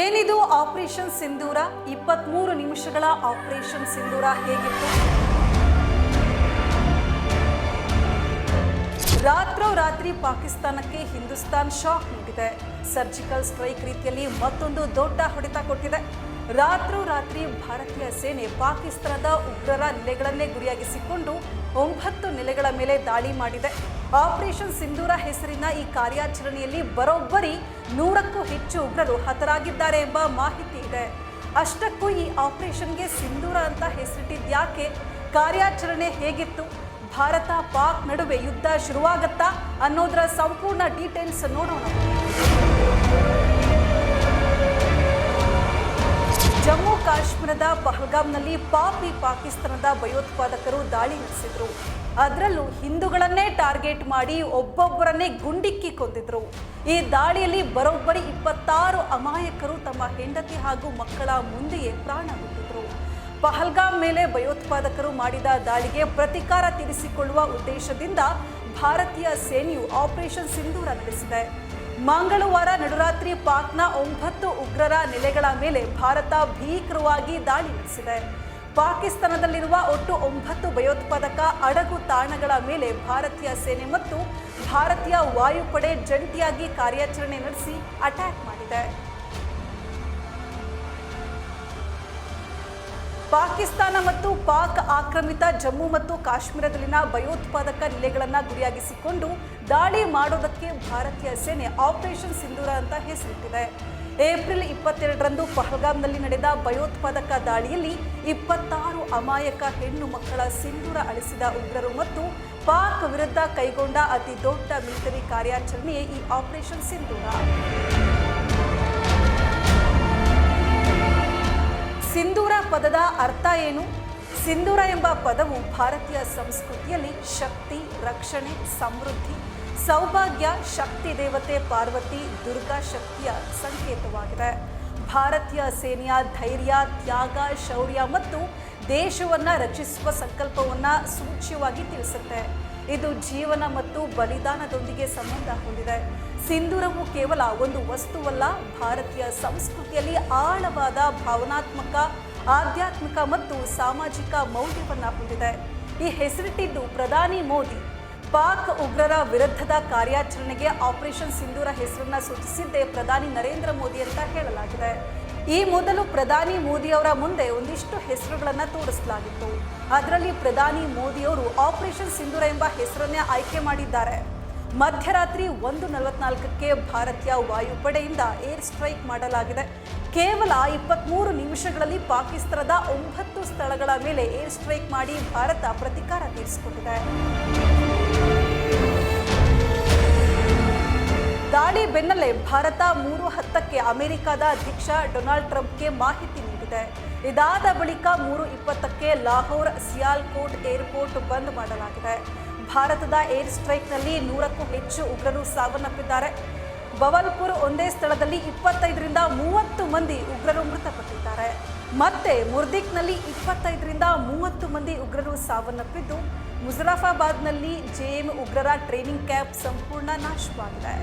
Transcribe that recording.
ಏನಿದು ಆಪರೇಷನ್ ಸಿಂಧೂರ? ಇಪ್ಪತ್ಮೂರು ನಿಮಿಷಗಳ ಆಪರೇಷನ್ ಸಿಂಧೂರ ಹೇಗಿತ್ತು? ರಾತ್ರೋರಾತ್ರಿ ಪಾಕಿಸ್ತಾನಕ್ಕೆ ಹಿಂದೂಸ್ತಾನ್ ಶಾಕ್ ನೀಡಿದೆ ಸರ್ಜಿಕಲ್ ಸ್ಟ್ರೈಕ್ ರೀತಿಯಲ್ಲಿ ಮತ್ತೊಂದು ದೊಡ್ಡ ಹೊಡೆತ ಕೊಟ್ಟಿದೆ. ರಾತ್ರೋರಾತ್ರಿ ಭಾರತೀಯ ಸೇನೆ ಪಾಕಿಸ್ತಾನದ ಉಗ್ರರ ನೆಲೆಗಳನ್ನೇ ಗುರಿಯಾಗಿಸಿಕೊಂಡು ಒಂಬತ್ತು ನೆಲೆಗಳ ಮೇಲೆ ದಾಳಿ ಮಾಡಿದೆ. ಆಪರೇಷನ್ ಸಿಂಧೂರ ಹೆಸರಿನ ಈ ಕಾರ್ಯಾಚರಣೆಯಲ್ಲಿ ಬರೋಬ್ಬರಿ ನೂರಕ್ಕೂ ಹೆಚ್ಚು ಉಗ್ರರು ಹತರಾಗಿದ್ದಾರೆ ಎಂಬ ಮಾಹಿತಿ ಇದೆ. ಅಷ್ಟಕ್ಕೂ ಈ ಆಪರೇಷನ್ಗೆ ಸಿಂಧೂರ ಅಂತ ಹೆಸರಿಟ್ಟಿದ್ಯಾಕೆ ಕಾರ್ಯಾಚರಣೆ ಹೇಗಿತ್ತು? ಭಾರತ ಪಾಕ್ ನಡುವೆ ಯುದ್ಧ ಶುರುವಾಗತ್ತಾ ಅನ್ನೋದರ ಸಂಪೂರ್ಣ ಡೀಟೇಲ್ಸ್ ನೋಡೋಣ. ಕಾಶ್ಮೀರದ ಪಹಲ್ಗಾಮ್ನಲ್ಲಿ ಪಾಪಿ ಪಾಕಿಸ್ತಾನದ ಭಯೋತ್ಪಾದಕರು ದಾಳಿ ನಡೆಸಿದ್ರು. ಅದರಲ್ಲೂ ಹಿಂದೂಗಳನ್ನೇ ಟಾರ್ಗೆಟ್ ಮಾಡಿ ಒಬ್ಬೊಬ್ಬರನ್ನೇ ಗುಂಡಿಕ್ಕಿ ಕೊಂದಿದ್ರು. ಈ ದಾಳಿಯಲ್ಲಿ ಬರೋಬ್ಬರಿ ಇಪ್ಪತ್ತಾರು ಅಮಾಯಕರು ತಮ್ಮ ಹೆಂಡತಿ ಹಾಗೂ ಮಕ್ಕಳ ಮುಂದೆಯೇ ಪ್ರಾಣ ಬಿಟ್ಟಿದ್ರು. ಪಹಲ್ಗಾಮ್ ಮೇಲೆ ಭಯೋತ್ಪಾದಕರು ಮಾಡಿದ ದಾಳಿಗೆ ಪ್ರತಿಕಾರ ತೀರಿಸಿಕೊಳ್ಳುವ ಉದ್ದೇಶದಿಂದ ಭಾರತೀಯ ಸೇನೆಯು ಆಪರೇಷನ್ ಸಿಂಧೂರ ನಡೆಸಿದೆ. ಮಂಗಳವಾರ ನಡುರಾತ್ರಿ ಪಾಕ್ನ ಒಂಬತ್ತು ಉಗ್ರರ ನೆಲೆಗಳ ಮೇಲೆ ಭಾರತ ಭೀಕರವಾಗಿ ದಾಳಿ ನಡೆಸಿದೆ. ಪಾಕಿಸ್ತಾನದಲ್ಲಿರುವ ಒಟ್ಟು ಒಂಬತ್ತು ಭಯೋತ್ಪಾದಕ ಅಡಗು ತಾಣಗಳ ಮೇಲೆ ಭಾರತೀಯ ಸೇನೆ ಮತ್ತು ಭಾರತೀಯ ವಾಯುಪಡೆ ಜಂಟಿಯಾಗಿ ಕಾರ್ಯಾಚರಣೆ ನಡೆಸಿ ಅಟ್ಯಾಕ್ ಮಾಡಿದೆ. ಪಾಕಿಸ್ತಾನ ಮತ್ತು ಪಾಕ್ ಆಕ್ರಮಿತ ಜಮ್ಮು ಮತ್ತು ಕಾಶ್ಮೀರದಲ್ಲಿನ ಭಯೋತ್ಪಾದಕ ನೆಲೆಗಳನ್ನು ಗುರಿಯಾಗಿಸಿಕೊಂಡು ದಾಳಿ ಮಾಡೋದಕ್ಕೆ ಭಾರತೀಯ ಸೇನೆ ಆಪರೇಷನ್ ಸಿಂಧೂರ ಅಂತ ಹೆಸರಿಟ್ಟಿದೆ. ಏಪ್ರಿಲ್ ಇಪ್ಪತ್ತೆರಡರಂದು ಪಹಲ್ಗಾಮ್ನಲ್ಲಿ ನಡೆದ ಭಯೋತ್ಪಾದಕ ದಾಳಿಯಲ್ಲಿ ಇಪ್ಪತ್ತಾರು ಅಮಾಯಕ ಹೆಣ್ಣು ಮಕ್ಕಳ ಸಿಂಧೂರ ಅಳಿಸಿದ ಉಗ್ರರು ಮತ್ತು ಪಾಕ್ ವಿರುದ್ಧ ಕೈಗೊಂಡ ಅತಿ ದೊಡ್ಡ ಮಿಲಿಟರಿ ಕಾರ್ಯಾಚರಣೆಯೇ ಈ ಆಪರೇಷನ್ ಸಿಂಧೂರ. ಸಿಂಧೂರ ಪದದ ಅರ್ಥ ಏನು? ಸಿಂಧೂರ ಎಂಬ ಪದವು ಭಾರತೀಯ ಸಂಸ್ಕೃತಿಯಲ್ಲಿ ಶಕ್ತಿ, ರಕ್ಷಣೆ, ಸಮೃದ್ಧಿ, ಸೌಭಾಗ್ಯ, ಶಕ್ತಿ ದೇವತೆ, ಪಾರ್ವತಿ, ದುರ್ಗಾ ಶಕ್ತಿಯ ಸಂಕೇತವಾಗಿದೆ. ಭಾರತೀಯ ಸೇನೆಯ ಧೈರ್ಯ, ತ್ಯಾಗ, ಶೌರ್ಯ ಮತ್ತು ದೇಶವನ್ನು ರಕ್ಷಿಸುವ ಸಂಕಲ್ಪವನ್ನು ಸೂಚ್ಯವಾಗಿ ತಿಳಿಸುತ್ತೆ. ಇದು ಜೀವನ ಮತ್ತು ಬಲಿದಾನದೊಂದಿಗೆ ಸಂಬಂಧ ಹೊಂದಿದೆ. ಸಿಂಧೂರವು ಕೇವಲ ಒಂದು ವಸ್ತುವಲ್ಲ, ಭಾರತೀಯ ಸಂಸ್ಕೃತಿಯಲ್ಲಿ ಆಳವಾದ ಭಾವನಾತ್ಮಕ, ಆಧ್ಯಾತ್ಮಿಕ ಮತ್ತು ಸಾಮಾಜಿಕ ಮೌಲ್ಯವನ್ನು ಹೊಂದಿದೆ. ಈ ಹೆಸರಿಟ್ಟಿದ್ದು ಪ್ರಧಾನಿ ಮೋದಿ. ಪಾಕ್ ಉಗ್ರರ ವಿರುದ್ಧದ ಕಾರ್ಯಾಚರಣೆಗೆ ಆಪರೇಷನ್ ಸಿಂಧೂರ ಹೆಸರನ್ನ ಸೂಚಿಸಿದ್ದೇ ಪ್ರಧಾನಿ ನರೇಂದ್ರ ಮೋದಿ ಅಂತ ಹೇಳಲಾಗಿದೆ. ಈ ಮೊದಲು ಪ್ರಧಾನಿ ಮೋದಿಯವರ ಮುಂದೆ ಒಂದಿಷ್ಟು ಹೆಸರುಗಳನ್ನು ತೋರಿಸಲಾಗಿತ್ತು. ಅದರಲ್ಲಿ ಪ್ರಧಾನಿ ಮೋದಿಯವರು ಆಪರೇಷನ್ ಸಿಂಧೂರ ಎಂಬ ಹೆಸರನ್ನೇ ಆಯ್ಕೆ ಮಾಡಿದ್ದಾರೆ. ಮಧ್ಯರಾತ್ರಿ ಒಂದು ನಲವತ್ನಾಲ್ಕಕ್ಕೆ ಭಾರತೀಯ ವಾಯುಪಡೆಯಿಂದ ಏರ್ ಸ್ಟ್ರೈಕ್ ಮಾಡಲಾಗಿದೆ. ಕೇವಲ ಇಪ್ಪತ್ತ್ಮೂರು ನಿಮಿಷಗಳಲ್ಲಿ ಪಾಕಿಸ್ತಾನದ ಒಂಬತ್ತು ಸ್ಥಳಗಳ ಮೇಲೆ ಏರ್ ಸ್ಟ್ರೈಕ್ ಮಾಡಿ ಭಾರತ ಪ್ರತಿಕಾರ ತೀರಿಸಿಕೊಂಡಿದೆ. ಬೆನ್ನಲ್ಲೇ ಭಾರತ ಮೂರು ಹತ್ತಕ್ಕೆ ಅಮೆರಿಕದ ಅಧ್ಯಕ್ಷ ಡೊನಾಲ್ಡ್ ಟ್ರಂಪ್ಗೆ ಮಾಹಿತಿ ನೀಡಿದೆ. ಇದಾದ ಬಳಿಕ ಮೂರು ಇಪ್ಪತ್ತಕ್ಕೆ ಲಾಹೋರ್ ಸಿಯಾಲ್ಕೋಟ್ ಏರ್ಪೋರ್ಟ್ ಬಂದ್ ಮಾಡಲಾಗಿದೆ. ಭಾರತದ ಏರ್ ಸ್ಟ್ರೈಕ್ನಲ್ಲಿ ನೂರಕ್ಕೂ ಹೆಚ್ಚು ಉಗ್ರರು ಸಾವನ್ನಪ್ಪಿದ್ದಾರೆ. ಬವಲ್ಪುರ್ ಒಂದೇ ಸ್ಥಳದಲ್ಲಿ ಇಪ್ಪತ್ತೈದರಿಂದ ಮೂವತ್ತು ಮಂದಿ ಉಗ್ರರು ಮೃತಪಟ್ಟಿದ್ದಾರೆ. ಮತ್ತೆ ಮುರ್ದಿಕ್ನಲ್ಲಿ ಇಪ್ಪತ್ತೈದರಿಂದ ಮೂವತ್ತು ಮಂದಿ ಉಗ್ರರು ಸಾವನ್ನಪ್ಪಿದ್ದು, ಮುಜರಾಫಾಬಾದ್ನಲ್ಲಿ ಜೆಎಂ ಉಗ್ರರ ಟ್ರೈನಿಂಗ್ ಕ್ಯಾಂಪ್ ಸಂಪೂರ್ಣ ನಾಶವಾಗಿದೆ.